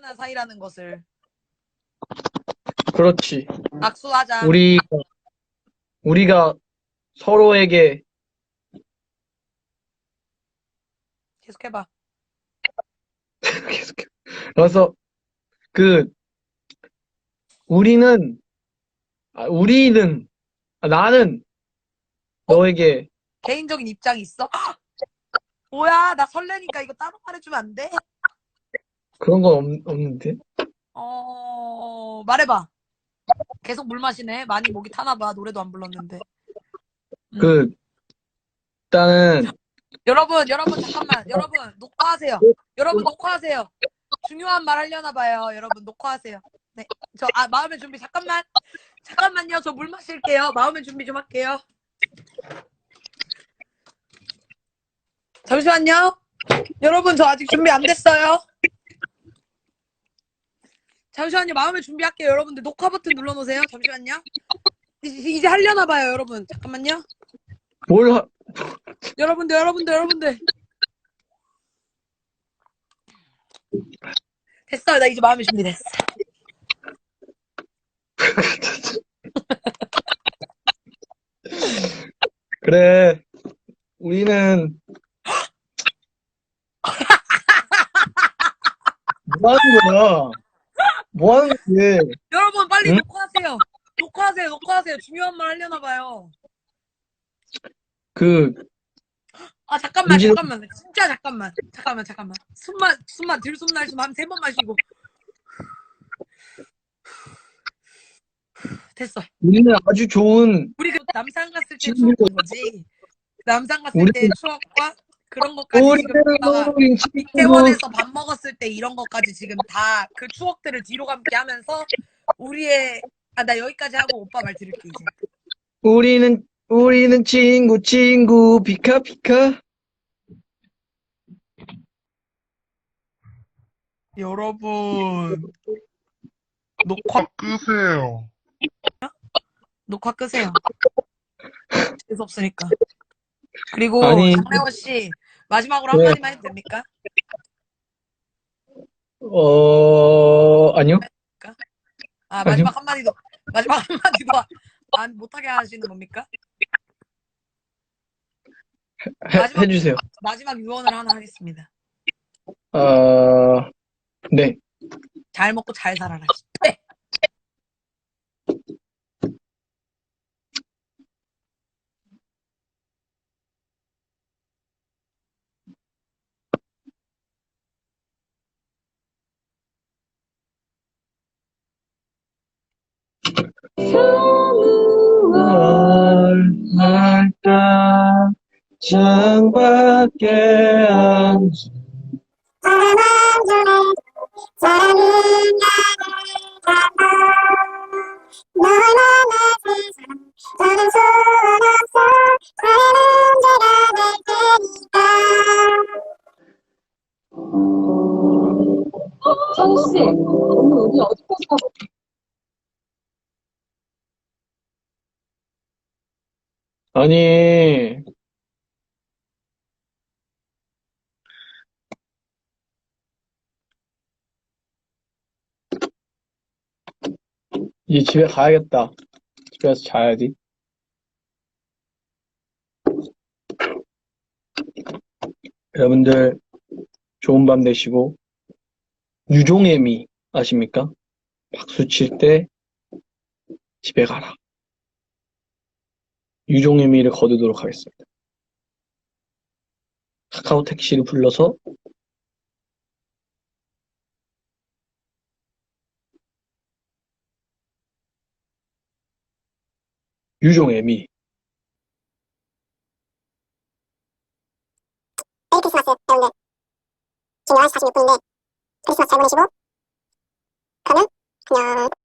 끈끈한 사이라는 것을 그렇지. 악수하자. 우리, 우리가 서로에게 계속해봐. 계속해. 그래서 그 우리는 아, 우리는 아, 나는 너에게 개인적인 입장이 있어? 뭐야, 나 설레니까 이거 따로 말해주면 안 돼? 그런 건 없, 없는데 어, 말해봐. 계속 물 마시네. 많이 목이 타나봐. 노래도 안 불렀는데. 그 일단은 여러분, 여러분, 잠깐만. 여러분, 녹화하세요. 여러분, 녹화하세요. 중요한 말 하려나 봐요. 여러분, 녹화하세요. 네. 저, 아, 마음의 준비, 잠깐만. 잠깐만요. 저 물 마실게요. 마음의 준비 좀 할게요. 잠시만요. 여러분, 저 아직 준비 안 됐어요. 잠시만요. 마음의 준비할게요. 여러분들, 녹화 버튼 눌러놓으세요. 잠시만요. 이제, 이제 하려나 봐요. 여러분. 잠깐만요. 뭘 하, 여러분들, 여러분들, 여러분들. 됐어요. 나 이제 마음의 준비 됐어. 그래 우리는 뭐 하는 거야 뭐 하는 거지 여러분, 빨리 응? 녹화하세요. 녹화하세요. 녹화하세요. 중요한 말 하려나 봐요. 그 아, 잠깐만, 이제- 잠깐만. 진짜 잠깐만. 잠깐만, 잠깐만. 숨만, 숨만, 들숨 날숨 한 세 번 마시고. 됐어. 우리는 아주 좋은 우리 그 남산 갔을 때 친구들. 추억 본 거지. 남산 갔을 우리- 때 추억과 그런 것까지 지금 이태원에서 밥 먹었을 때 이런 것까지 지금 다 그 추억들을 뒤로 감게 하면서 우리의 아 나 여기까지 하고 오빠 말 들을게 이제. 우리는 우리는 친구 친구 피카 피카. 여러분 녹화 끄세요. 녹화 끄세요. 재수 없으니까. 그리고 아니, 장래원 씨 마지막으로 네. 한마디만 해도 됩니까? 어 아니요. 아 마지막 한마디도 마지막 한마디도 안 못하게 하시는 겁니까? 해, 마지막- 해주세요. 마지막 유언을 하나 하겠습니다. 어 네. 잘 먹고 잘 살아라 창밖에 앉아. 사랑한 전에 사랑은 나를 잡아 널 만난 세상 더는 소원 없어 다른 언제가 될 테니까 찬우 씨, 오늘 우리 어디까지 가고 아니 이제 집에 가야겠다 집에 가서 자야지 여러분들 좋은 밤 되시고 유종애미 아십니까? 박수 칠 때 집에 가라 유종애미를 거두도록 하겠습니다. 카카오 택시를 불러서 유종애미. 메리 크리스마스 여러분들 지금 11시 46분인데 크리스마스 잘 보내시고 그러면 안녕